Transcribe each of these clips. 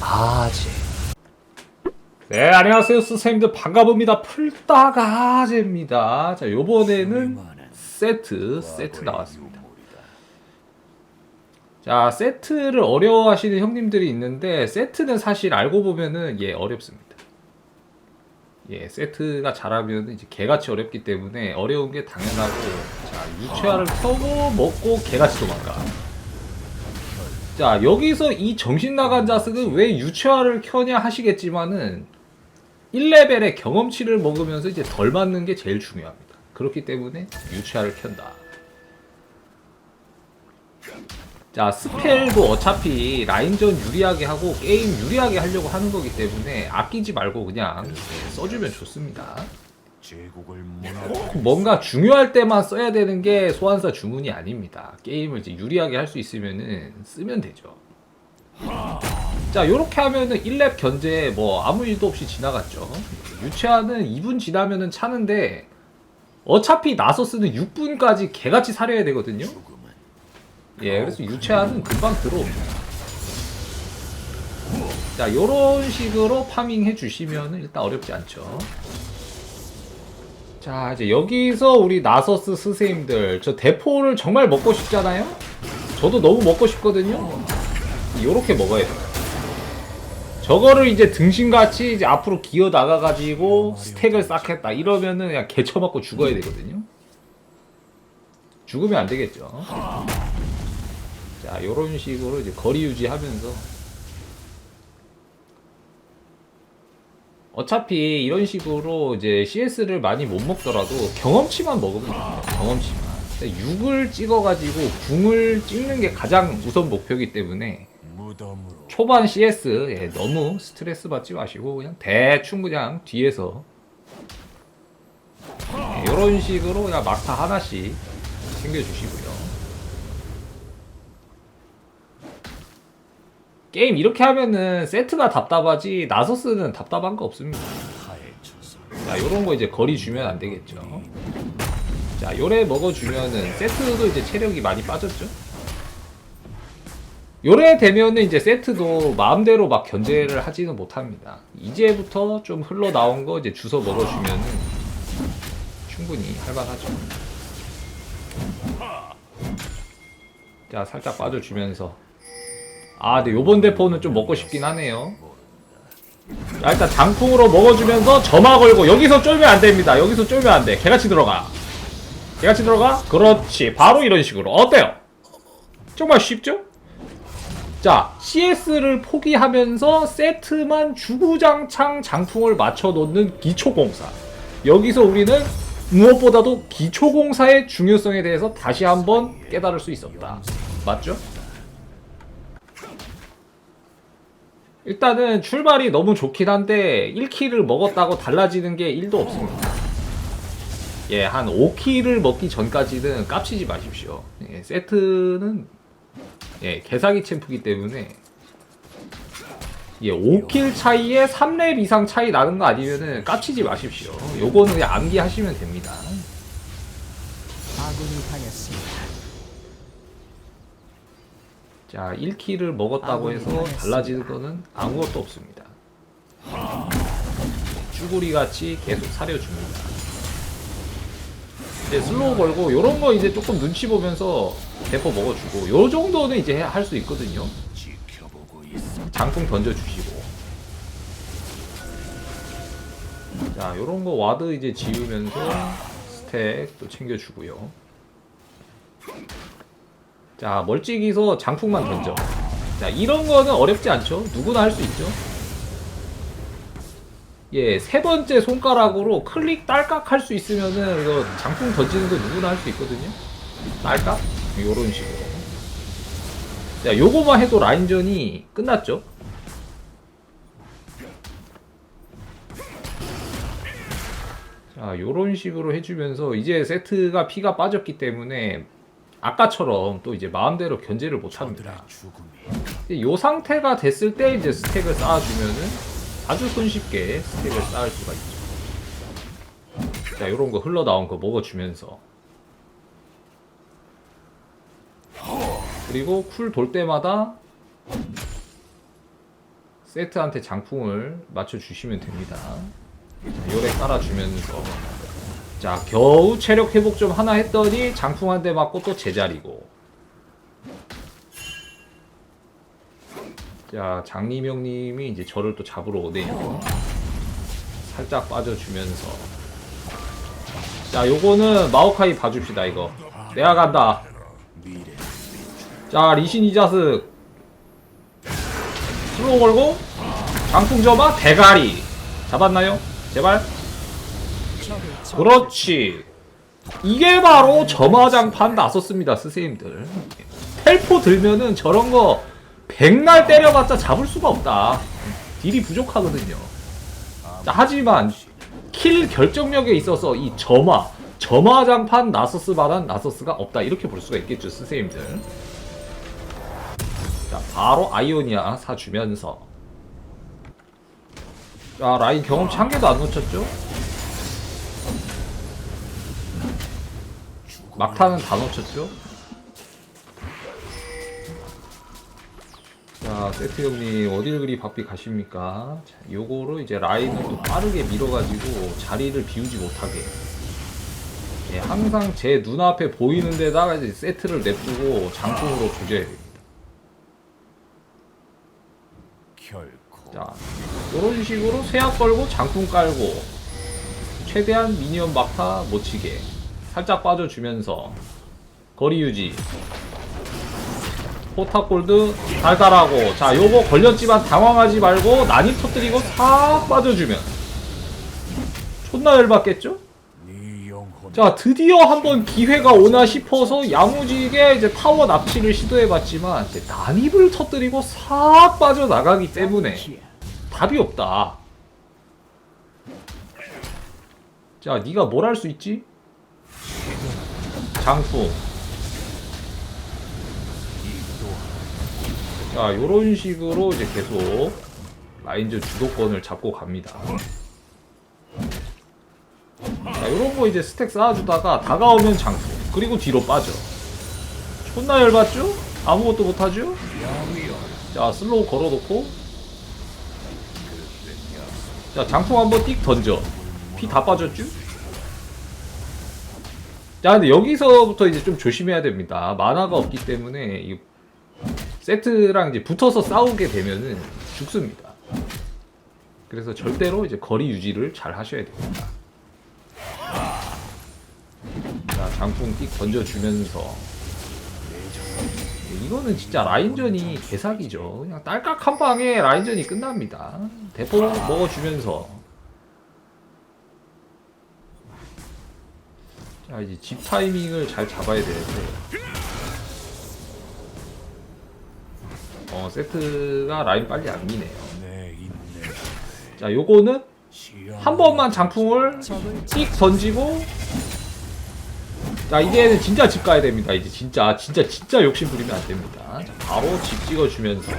아지. 네, 안녕하세요. 선생님들 반가봅니다. 풀다가제입니다. 자, 요번에는 세트, 세트 나왔습니다. 자, 세트를 어려워하시는 형님들이 있는데, 세트는 사실 알고 보면은, 예, 어렵습니다. 예, 세트가 잘하면 이제 개같이 어렵기 때문에 어려운 게 당연하고, 자, 유채화를 켜고 먹고 개같이 도망가. 자, 여기서 이 정신 나간 자식은 왜 유채화를 켜냐 하시겠지만은 1레벨의 경험치를 먹으면서 이제 덜 맞는 게 제일 중요합니다. 그렇기 때문에 유채화를 켠다. 자, 스펠도 어차피 라인전 유리하게 하고 게임 유리하게 하려고 하는 거기 때문에 아끼지 말고 그냥 네, 써주면 좋습니다. 제국을 꼭 뭔가 중요할 때만 써야 되는 게 소환사 주문이 아닙니다. 게임을 이제 유리하게 할 수 있으면은 쓰면 되죠. 자, 요렇게 하면은 1렙 견제 뭐 아무 일도 없이 지나갔죠. 유채화는 2분 지나면은 차는데 어차피 나서스는 6분까지 개같이 사려야 되거든요. 예, 그래서 유채화는 금방 들어옵니다. 자, 요런 식으로 파밍 해 주시면은 일단 어렵지 않죠. 자, 이제 여기서 우리 나서스 스세임들, 저 대포를 정말 먹고 싶잖아요? 저도 너무 먹고 싶거든요? 요렇게 먹어야 돼요. 저거를 이제 등신같이 이제 앞으로 기어 나가가지고 스택을 쌓겠다. 이러면은 그냥 개쳐맞고 죽어야 되거든요? 죽으면 안 되겠죠. 자, 요런 식으로 이제 거리 유지하면서 어차피 이런 식으로 이제 CS를 많이 못 먹더라도 경험치만 먹으면 됩니다. 경험치만. 6을 찍어가지고 궁을 찍는 게 가장 우선 목표이기 때문에 초반 CS 예, 너무 스트레스 받지 마시고 그냥 대충 그냥 뒤에서 예, 이런 식으로 그냥 막타 하나씩 챙겨주시고요. 게임 이렇게 하면은 세트가 답답하지 나서스는 답답한 거 없습니다. 자, 요런 거 이제 거리 주면 안 되겠죠. 자, 요래 먹어주면은 세트도 이제 체력이 많이 빠졌죠. 요래 되면은 이제 세트도 마음대로 막 견제를 하지는 못합니다. 이제부터 좀 흘러나온 거 이제 주워 먹어주면은 충분히 할만하죠. 자, 살짝 빠져주면서. 아, 근데 요번 대포는 좀 먹고 싶긴 하네요. 자, 일단 장풍으로 먹어주면서 점화 걸고 여기서 쫄면 안 됩니다. 여기서 쫄면 안 돼. 개같이 들어가. 개같이 들어가? 그렇지. 바로 이런 식으로. 어때요? 정말 쉽죠? 자, CS를 포기하면서 세트만 주구장창 장풍을 맞춰 놓는 기초공사. 여기서 우리는 무엇보다도 기초공사의 중요성에 대해서 다시 한번 깨달을 수 있었다. 맞죠? 일단은 출발이 너무 좋긴 한데 1킬을 먹었다고 달라지는 게 1도 없습니다. 예, 한 5킬을 먹기 전까지는 깝치지 마십시오. 예, 세트는 예, 개사기 챔프기 때문에 예, 5킬 차이에 3렙 이상 차이 나는 거 아니면은 깝치지 마십시오. 요거는 그냥 암기하시면 됩니다. 아군이 당했습니다. 자, 1킬을 먹었다고 해서 달라지는 거는 아무것도 없습니다. 쭈구리 같이 계속 사려줍니다. 이제 슬로우 걸고 요런 거 이제 조금 눈치 보면서 대포 먹어주고 요 정도는 이제 할 수 있거든요. 장풍 던져주시고 자 요런 거 와드 이제 지우면서 스택 또 챙겨주고요 자 멀찍이서 장풍만 던져 자 이런 거는 어렵지 않죠 누구나 할 수 있죠 예, 세 번째 손가락으로 클릭 딸깍 할 수 있으면은 이거 장풍 던지는 거 누구나 할 수 있거든요. 딸깍? 요런 식으로. 자, 요거만 해도 라인전이 끝났죠. 자, 요런 식으로 해주면서 이제 세트가 피가 빠졌기 때문에 아까처럼 또 이제 마음대로 견제를 못 합니다. 저들의 죽음이 요 상태가 됐을 때 이제 스택을 쌓아주면은 아주 손쉽게 스택을 쌓을 수가 있죠. 자, 요런 거 흘러나온 거 먹어주면서. 그리고 쿨 돌 때마다 세트한테 장풍을 맞춰주시면 됩니다. 자, 요래 깔아주면서 자 겨우 체력 회복 좀 하나 했더니 장풍 한 대 맞고 또 제자리고. 자 장리명님이 이제 저를 또 잡으러 오네요. 살짝 빠져주면서. 자 요거는 마오카이 봐줍시다 이거. 내가 간다. 자 리신 이자스 슬로우 걸고 장풍 접아 대가리. 잡았나요? 제발 그렇지. 이게 바로 점화장판 나섰습니다 스세임들. 텔포 들면은 저런 거 백날 때려봤자 잡을 수가 없다. 딜이 부족하거든요. 자, 하지만 킬 결정력에 있어서 이 점화 점화장판 나서스만한 나서스가 없다. 이렇게 볼 수가 있겠죠 스세임들. 자 바로 아이오니아 사주면서. 자 라인 경험치 한 개도 안 놓쳤죠 막타는 다 놓쳤죠? 자 세트 형님 어딜 그리 바삐 가십니까? 자, 요거로 이제 라인을 또 빠르게 밀어가지고 자리를 비우지 못하게. 예, 항상 제 눈앞에 보이는 데다가 이제 세트를 냅두고 장풍으로 조져야 됩니다. 자, 이런 식으로 세약 걸고 장풍 깔고 최대한 미니언 막타 못 치게 살짝 빠져주면서 거리 유지 포탑 골드 달달하고 자 요거 걸렸지만 당황하지 말고 난입 터뜨리고 싹 빠져주면 존나 열받겠죠? 자 드디어 한번 기회가 오나 싶어서 야무지게 이제 타워 납치를 시도해봤지만 이제 난입을 터뜨리고 싹 빠져나가기 때문에 답이 없다. 자, 네가 뭘 할 수 있지? 장풍. 자, 요런 식으로 이제 계속 라인즈 주도권을 잡고 갑니다. 자, 요런 거 이제 스택 쌓아주다가 다가오면 장풍. 그리고 뒤로 빠져. 존나 열받죠? 아무것도 못하죠? 자, 슬로우 걸어놓고. 자, 장풍 한번 띡 던져. 피 다 빠졌죠? 자, 근데 여기서부터 이제 좀 조심해야 됩니다. 만화가 없기 때문에 이 세트랑 이제 붙어서 싸우게 되면은 죽습니다. 그래서 절대로 이제 거리 유지를 잘 하셔야 됩니다. 자, 장풍 띡 던져주면서 이거는 진짜 라인전이 개사기죠. 그냥 딸깍 한 방에 라인전이 끝납니다. 대포 먹어주면서 자 이제 집 타이밍을 잘 잡아야 되는데. 어 세트가 라인 빨리 안 미네요. 내 인내 자 요거는 한 번만 장풍을 띡 던지고. 자 이제는 진짜 집 가야 됩니다 이제 진짜. 진짜 진짜 욕심 부리면 안 됩니다. 자, 바로 집 찍어주면서.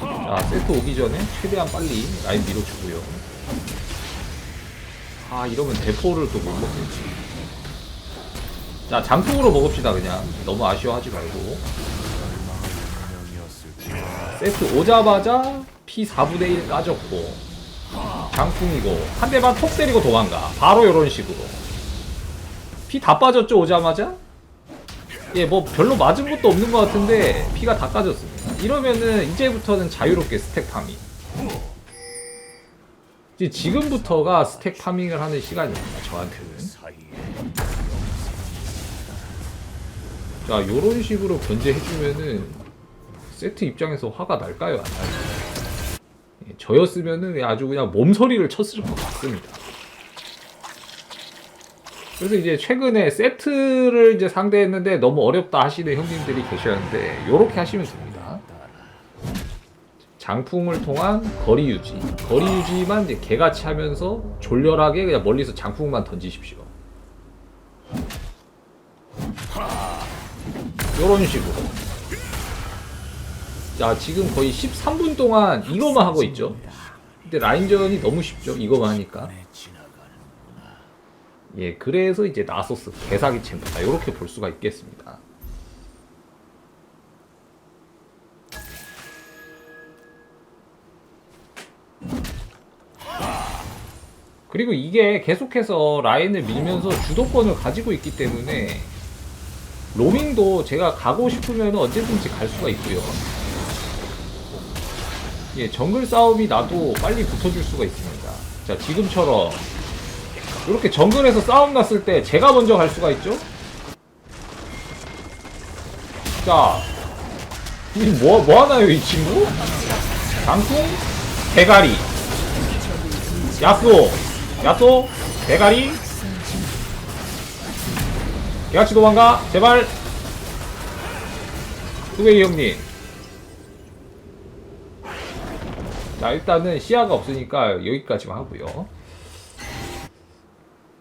자 세트 오기 전에 최대한 빨리 라인 밀어주고요 아 이러면 대포를 또 못 먹겠지. 자 장풍으로 먹읍시다 그냥. 너무 아쉬워하지 말고. 세트 오자마자 피 4분의 1 까졌고 장풍이고 한 대만 톡 때리고 도망가. 바로 요런 식으로. 피 다 빠졌죠 오자마자? 예 뭐 별로 맞은 것도 없는 것 같은데 피가 다 까졌습니다. 이러면은 이제부터는 자유롭게 스택 파밍 이제 지금부터가 스택 파밍을 하는 시간입니다 저한테는. 자 요런 식으로 견제해주면은 세트 입장에서 화가 날까요 안 날까요? 예, 저였으면은 아주 그냥 몸서리를 쳤을 것 같습니다. 그래서 이제 최근에 세트를 이제 상대했는데 너무 어렵다 하시는 형님들이 계셨는데 요렇게 하시면 됩니다 장풍을 통한 거리 유지 거리 유지만 이제 개같이 하면서 졸렬하게 그냥 멀리서 장풍만 던지십시오 요런 식으로. 자, 지금 거의 13분 동안 이거만 하고 있죠. 근데 라인전이 너무 쉽죠. 이거만 하니까. 예, 그래서 이제 나소스 개사기 챔프다. 이렇게 볼 수가 있겠습니다. 그리고 이게 계속해서 라인을 밀면서 주도권을 가지고 있기 때문에 로밍도 제가 가고 싶으면 언제든지 갈 수가 있고요. 예, 정글 싸움이 나도 빨리 붙어줄 수가 있습니다. 자, 지금처럼 이렇게 정글에서 싸움 났을 때 제가 먼저 갈 수가 있죠? 자, 이 뭐, 뭐 하나요, 이 친구? 장풍? 대가리. 야쏘. 야쏘. 대가리. 개같이 도망가. 제발. 후베이 형님. 자, 일단은 시야가 없으니까 여기까지만 하고요.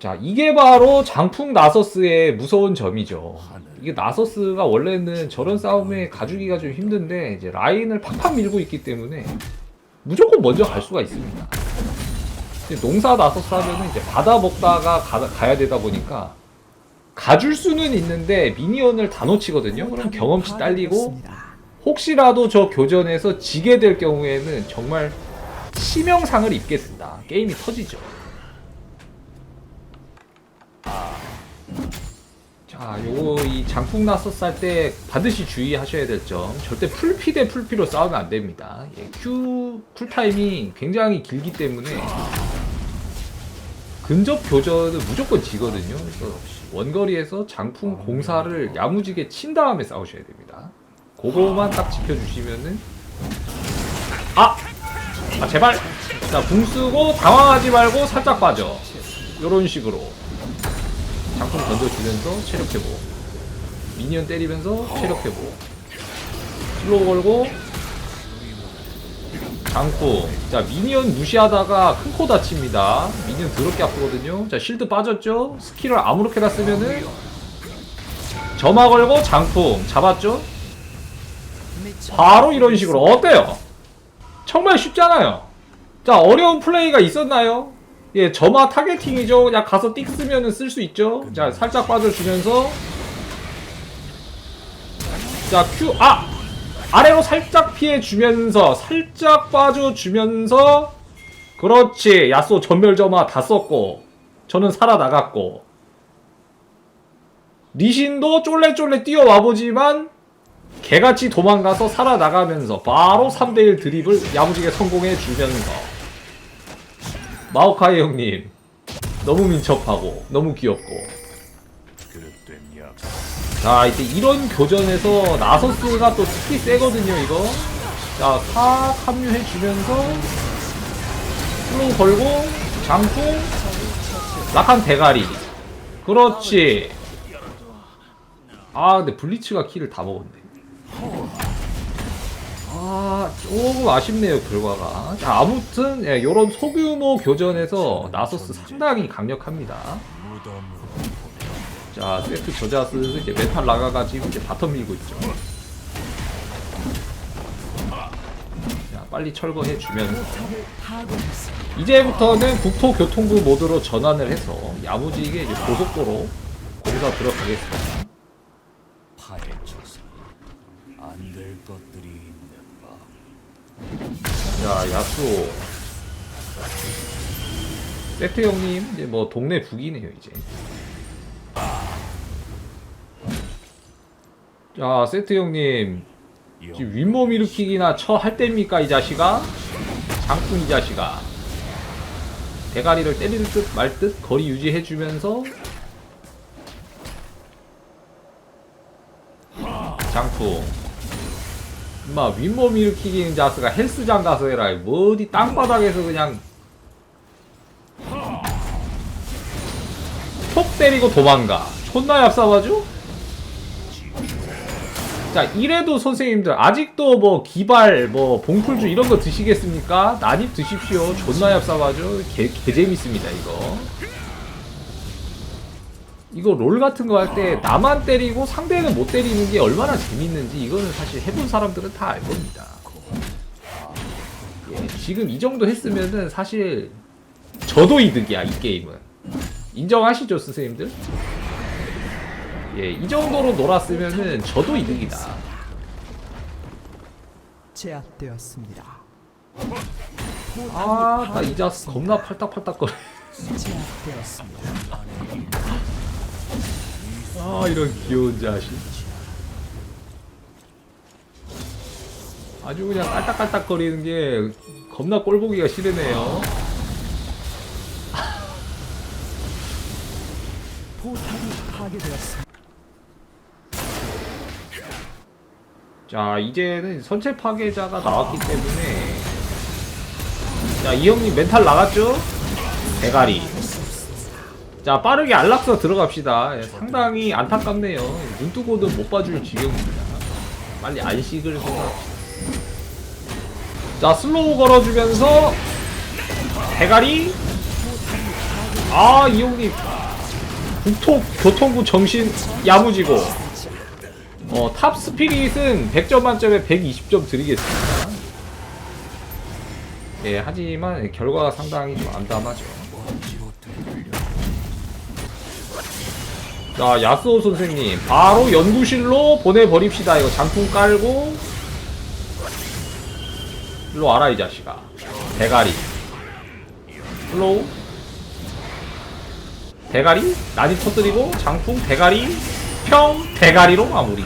자, 이게 바로 장풍 나서스의 무서운 점이죠. 이게 나서스가 원래는 저런 싸움에 가주기가 좀 힘든데 이제 라인을 팍팍 밀고 있기 때문에 무조건 먼저 갈 수가 있습니다. 농사 나서스 하면은 이제 받아 먹다가 가, 야 되다 보니까 가줄 수는 있는데 미니언을 다 놓치거든요. 그럼 경험치 딸리고 혹시라도 저 교전에서 지게 될 경우에는 정말 치명상을 입게 된다. 게임이 터지죠. 자, 요거 이 장풍 나서스 할때 반드시 주의하셔야 될 점. 절대 풀피 대 풀피로 싸우면 안 됩니다. 예, Q 쿨타임이 굉장히 길기 때문에 근접 교전은 무조건 지거든요. 그래서 원거리에서 장풍 공사를 야무지게 친 다음에 싸우셔야 됩니다. 그거만 딱 지켜주시면은 아! 아 제발! 자, 붕 쓰고 당황하지 말고 살짝 빠져. 요런 식으로. 장풍 던져주면서 체력 회복 미니언 때리면서 체력 회복 슬로우 걸고 장풍 자 미니언 무시하다가 큰 코 다칩니다. 미니언 더럽게 아프거든요. 자 실드 빠졌죠? 스킬을 아무렇게나 쓰면은 점화 걸고 장풍 잡았죠? 바로 이런 식으로. 어때요? 정말 쉽잖아요. 자 어려운 플레이가 있었나요? 예, 점화 타겟팅이죠. 그냥 가서 띡 쓰면은 쓸 수 있죠. 자, 살짝 빠져주면서. 자, Q, 아! 아래로 살짝 피해주면서, 살짝 빠져주면서, 그렇지. 야쏘 전멸 점화 다 썼고, 저는 살아나갔고, 리신도 쫄래쫄래 뛰어와보지만, 개같이 도망가서 살아나가면서, 바로 3대1 드립을 야무지게 성공해주면서, 마오카이 형님 너무 민첩하고 너무 귀엽고 자 이제 이런 교전에서 나서스가 또 특히 세거든요 이거. 자사 합류해주면서 슬로우 걸고 장풍 낙한 대가리. 그렇지. 아 근데 블리츠가 키를 다 먹었네. 아 조금 아쉽네요 결과가. 자 아무튼 예, 요런 소규모 교전에서 나서스 상당히 강력합니다 자 세트 저자스 이제 메탈 나가가지고 이제 바텀 밀고 있죠. 자 빨리 철거해 주면서. 이제부터는 국토교통부 모드로 전환을 해서 야무지게 이제 고속도로 공사 들어가겠습니다. 파헤쳐서 안 될 것들이 있는 법. 자 야수. 세트 형님 이제 뭐 동네 북이네요 이제 자 세트 형님. 지금 윗몸 일으키기나 처 할 때입니까 이 자식아? 장풍 이 자식아. 대가리를 때릴 듯 말 듯 거리 유지해주면서. 장풍. 임마 윗몸 일으키기는 자스가 헬스장 가서 해라. 뭐 어디 땅바닥에서 그냥. 톡 때리고 도망가. 존나 얍싸가죠? 자 이래도 선생님들 아직도 뭐 기발 뭐 봉풀주 이런 거 드시겠습니까? 난입 드십시오 존나 얍싸가죠 개, 개 재밌습니다 이거 이거 롤 같은 거 할 때 나만 때리고 상대는 못 때리는 게 얼마나 재밌는지 이거는 사실 해본 사람들은 다 알 겁니다. 예, 지금 이 정도 했으면은 사실 저도 이득이야 이 게임은 인정하시죠 선생님들? 예, 이 정도로 놀았으면은 저도 이득이다. 제압되었습니다. 아, 나 이자스 겁나 팔딱팔딱거려. 아 이런 귀여운 자식 아주 그냥 깔딱깔딱거리는 게 겁나 꼴보기가 싫으네요 자 이제는 선체 파괴자가 나왔기 때문에. 자이 형님 멘탈 나갔죠? 대가리. 자 빠르게 안락사 들어갑시다. 예, 상당히 안타깝네요. 눈 뜨고도 못 봐줄 지경입니다. 빨리 안식을 생각합시다. 자 슬로우 걸어주면서 대가리. 아 이용님. 국토 교통부 정신 야무지고 어, 탑 스피릿은 100점 만점에 120점 드리겠습니다. 예 하지만 결과가 상당히 좀 암담하죠. 자 야스오 선생님 바로 연구실로 보내버립시다. 이거 장풍 깔고 일로 와라 이 자식아. 대가리. 슬로우 대가리? 나니 터뜨리고 장풍 대가리 평 대가리로 마무리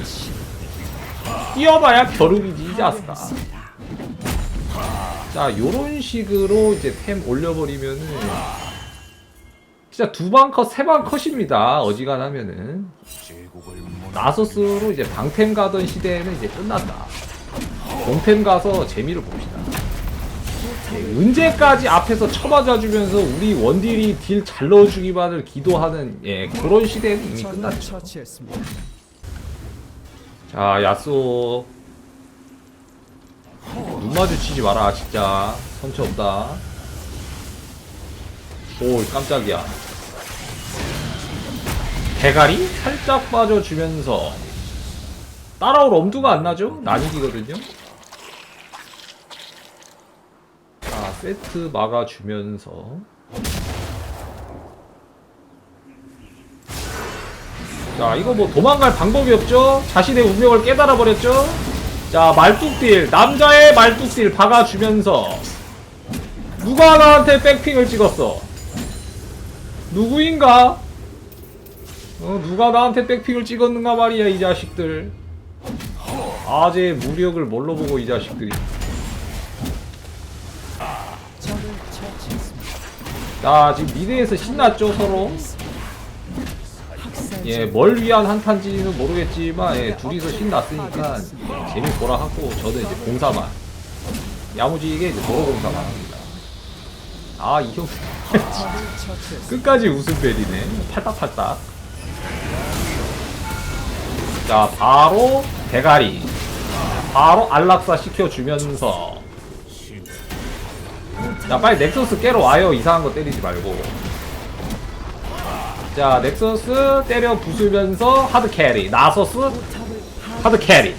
뛰어봐야 겨루기지 이 자스다 자 요런 식으로 이제 템 올려버리면은 진짜 두 방 컷, 세 방 컷입니다. 어지간하면은. 나소스로 이제 방템 가던 시대에는 이제 끝났다. 공템 가서 재미를 봅시다. 예, 언제까지 앞에서 쳐맞아주면서 우리 원딜이 딜 잘 넣어주기만을 기도하는 예, 그런 시대는 이미 끝났죠. 자, 야쏘. 눈 마주치지 마라, 진짜. 선체 없다. 오, 깜짝이야. 대가리 살짝 빠져주면서 따라올 엄두가 안 나죠? 난이기거든요. 자, 세트 막아주면서 자, 이거 뭐 도망갈 방법이 없죠? 자신의 운명을 깨달아 버렸죠? 자, 말뚝딜 남자의 말뚝딜 박아주면서 누가 나한테 백핑을 찍었어? 누구인가? 어, 누가 나한테 백픽을 찍었는가 말이야 이 자식들 아재 무력을 뭘로 보고 이 자식들이 자 지금 미드에서 신났죠 서로? 예 뭘 위한 한탄지는 모르겠지만 예, 둘이서 신났으니까 재미 보라 하고 저는 이제 공사만. 야무지게 이제 도로 공사만 합니다. 아 이 형 끝까지 웃음벨이네. 팔딱팔딱. 자 바로 대가리. 바로 안락사 시켜주면서 자 빨리 넥서스 깨러 와요. 이상한 거 때리지 말고. 자 넥서스 때려 부수면서 하드 캐리. 나서스 하드 캐리